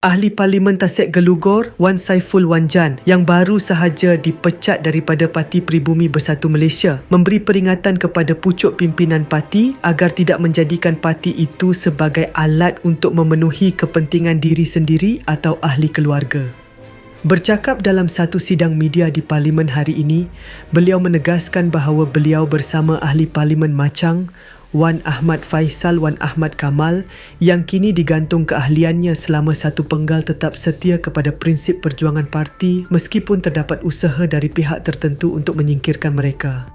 Ahli Parlimen Tasik Gelugor, Wan Saiful Wanjan yang baru sahaja dipecat daripada Parti Pribumi Bersatu Malaysia memberi peringatan kepada pucuk pimpinan parti agar tidak menjadikan parti itu sebagai alat untuk memenuhi kepentingan diri sendiri atau ahli keluarga. Bercakap dalam satu sidang media di Parlimen hari ini, beliau menegaskan bahawa beliau bersama ahli Parlimen Macang, Wan Ahmad Faisal Wan Ahmad Kamal yang kini digantung keahliannya selama satu penggal tetap setia kepada prinsip perjuangan parti meskipun terdapat usaha dari pihak tertentu untuk menyingkirkan mereka.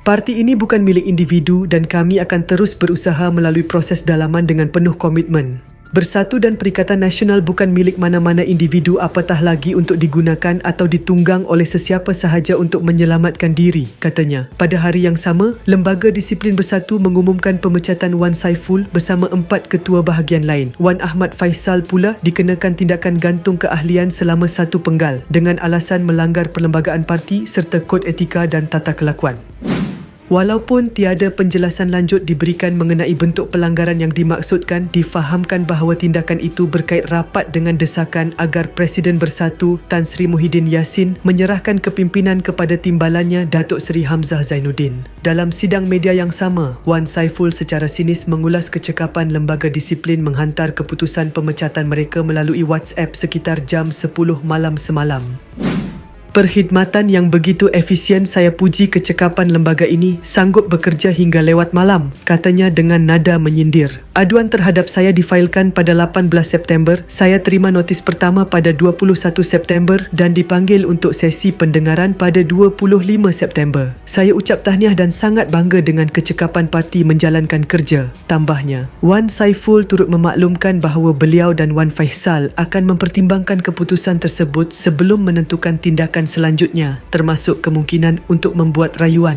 Parti ini bukan milik individu dan kami akan terus berusaha melalui proses dalaman dengan penuh komitmen. Bersatu dan Perikatan Nasional bukan milik mana-mana individu apatah lagi untuk digunakan atau ditunggang oleh sesiapa sahaja untuk menyelamatkan diri, katanya. Pada hari yang sama, Lembaga Disiplin Bersatu mengumumkan pemecatan Wan Saiful bersama empat ketua bahagian lain. Wan Ahmad Faisal pula dikenakan tindakan gantung keahlian selama satu penggal dengan alasan melanggar perlembagaan parti serta kod etika dan tata kelakuan. Walaupun tiada penjelasan lanjut diberikan mengenai bentuk pelanggaran yang dimaksudkan, difahamkan bahawa tindakan itu berkait rapat dengan desakan agar Presiden Bersatu Tan Sri Muhyiddin Yassin menyerahkan kepimpinan kepada timbalannya Datuk Seri Hamzah Zainuddin. Dalam sidang media yang sama, Wan Saiful secara sinis mengulas kecekapan lembaga disiplin menghantar keputusan pemecatan mereka melalui WhatsApp sekitar jam 10 malam semalam. Perkhidmatan yang begitu efisien saya puji kecekapan lembaga ini sanggup bekerja hingga lewat malam, katanya dengan nada menyindir. Aduan terhadap saya difailkan pada 18 September, saya terima notis pertama pada 21 September dan dipanggil untuk sesi pendengaran pada 25 September. Saya ucap tahniah dan sangat bangga dengan kecekapan parti menjalankan kerja, tambahnya. Wan Saiful turut memaklumkan bahawa beliau dan Wan Faisal akan mempertimbangkan keputusan tersebut sebelum menentukan tindakan selanjutnya termasuk kemungkinan untuk membuat rayuan